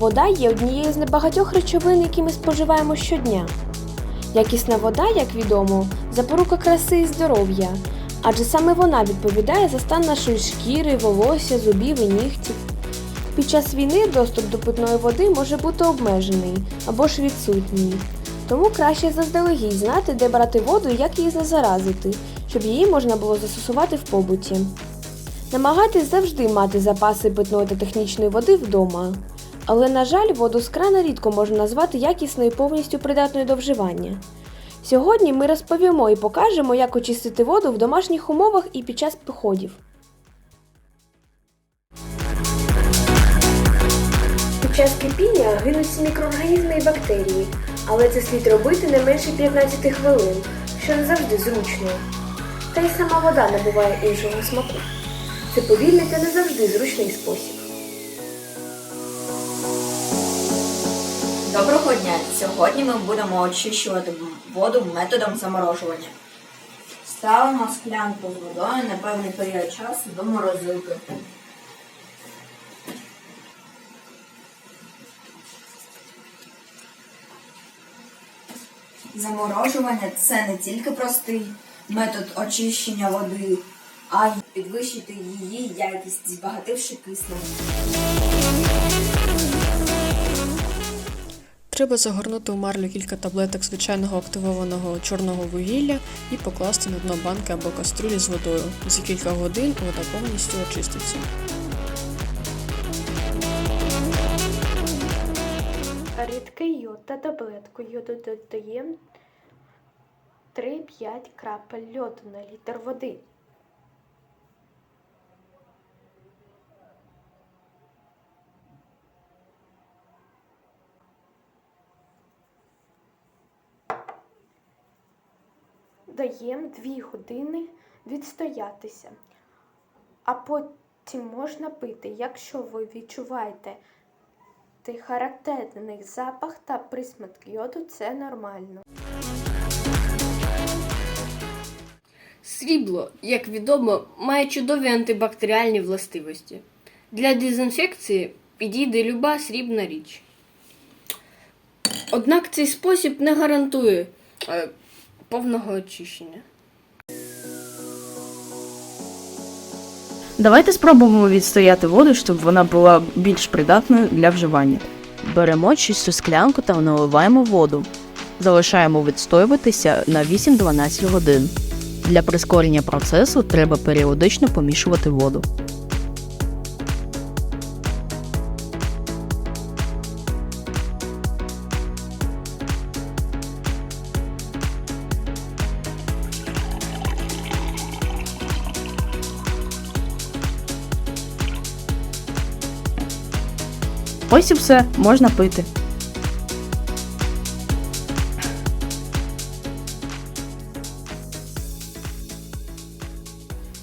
Вода є однією з небагатьох речовин, які ми споживаємо щодня. Якісна вода, як відомо, запорука краси і здоров'я, адже саме вона відповідає за стан нашої шкіри, волосся, зубів і нігтів. Під час війни доступ до питної води може бути обмежений або ж відсутній. Тому краще заздалегідь знати, де брати воду і як її зазаразити, щоб її можна було застосувати в побуті. Намагайтесь завжди мати запаси питної та технічної води вдома. Але, на жаль, воду з крана рідко можна назвати якісною і повністю придатною до вживання. Сьогодні ми розповімо і покажемо, як очистити воду в домашніх умовах і під час походів. Під час кипіння гинуть всі мікроорганізми і бактерії, але це слід робити не менше 15 хвилин, що не завжди зручно. Та й сама вода набуває іншого смаку. Це повільний та не завжди зручний спосіб. Доброго дня! Сьогодні ми будемо очищувати воду методом заморожування. Ставимо склянку з водою на певний період часу до морозилки. Заморожування це не тільки простий метод очищення води, а й підвищити її якість, збагативши киснем. Треба загорнути у марлю кілька таблеток звичайного активованого чорного вугілля і покласти на дно банки або каструлі з водою. За кілька годин вода повністю очиститься. Рідкий йод та таблетку йоду додаємо 3-5 крапель льоду на літр води. Даємо 2 години відстоятися, а потім можна пити, якщо ви відчуваєте характерний запах та присмак йоду це нормально. Срібло, як відомо, має чудові антибактеріальні властивості. Для дезінфекції підійде люба срібна річ. Однак цей спосіб не гарантує е, повного очищення. Давайте спробуємо відстояти воду, щоб вона була більш придатною для вживання. Беремо чисту склянку та наливаємо воду. Залишаємо відстоюватися на 8-12 годин. Для прискорення процесу треба періодично помішувати воду. Ось і можна пити.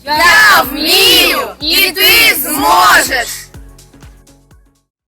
Я вмію, і ти зможеш!